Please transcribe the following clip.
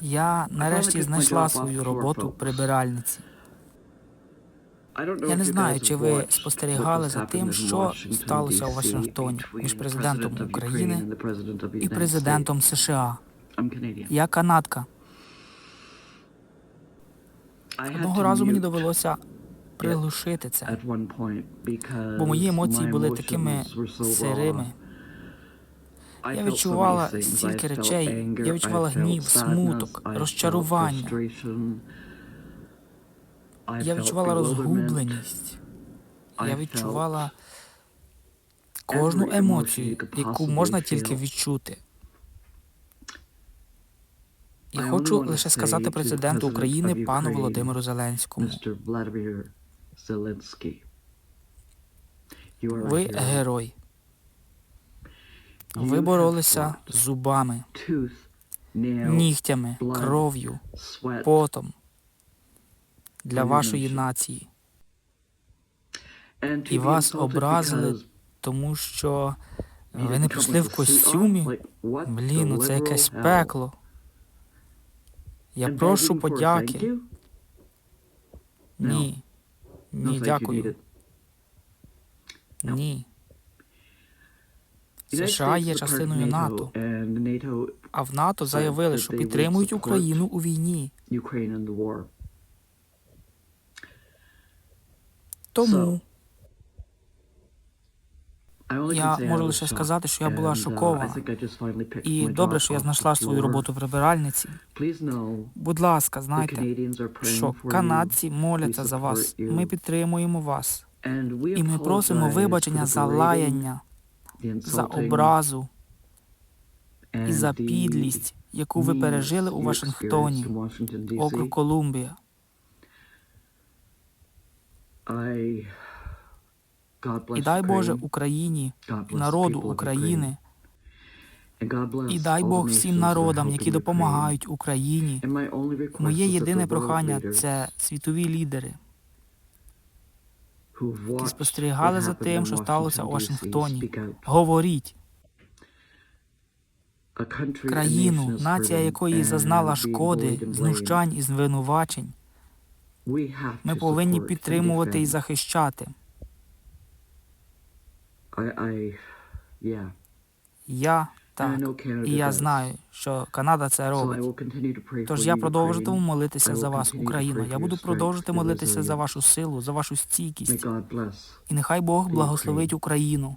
Я нарешті знайшла свою роботу прибиральниці. Я не знаю, чи ви спостерігали за тим, що сталося у. Вашингтоні між президентом України і президентом США. Я канадка. Одного разу мені довелося приглушити це, бо мої емоції були такими сирими. Я відчувала стільки речей. Я відчувала гнів, смуток, розчарування. Я відчувала розгубленість. Я відчувала кожну емоцію, яку можна тільки відчути. І хочу лише сказати президенту України пану Володимиру Зеленському. Ви герой. Ви боролися зубами, нігтями, кров'ю, потом для вашої нації, і вас образили, тому що ви не with в костюмі. Блін, ну це якесь пекло. Я прошу подяки. Ні. Ні, дякую. Ні. США є частиною НАТО, а в НАТО заявили, що підтримують Україну у війні. Тому я можу лише сказати, що я була uh, шокована. І добре, що я знайшла свою роботу прибиральниці. Please know Будь ласка, знайте, що канадці моляться за вас. Ми підтримуємо вас. І ми просимо вибачення за лаяння, за образу і за підлість, яку ви пережили у Вашингтоні, округ Колумбія. І дай Боже. Україні і народу України. І дай Бог всім народам, які допомагають Україні. Моє єдине прохання це світові лідери, які спостерігали за тим, що сталося у Вашингтоні. Говоріть, країну, нація якої зазнала шкоди, знущань і звинувачень. Ми повинні підтримувати і захищати. Я так. І я знаю, що Канада це робить. Тож я you, продовжуватиму молитися за вас, pray Я буду продовжити продовжувати молитися за вашу силу, за вашу стійкість. І нехай Бог благословить Україну.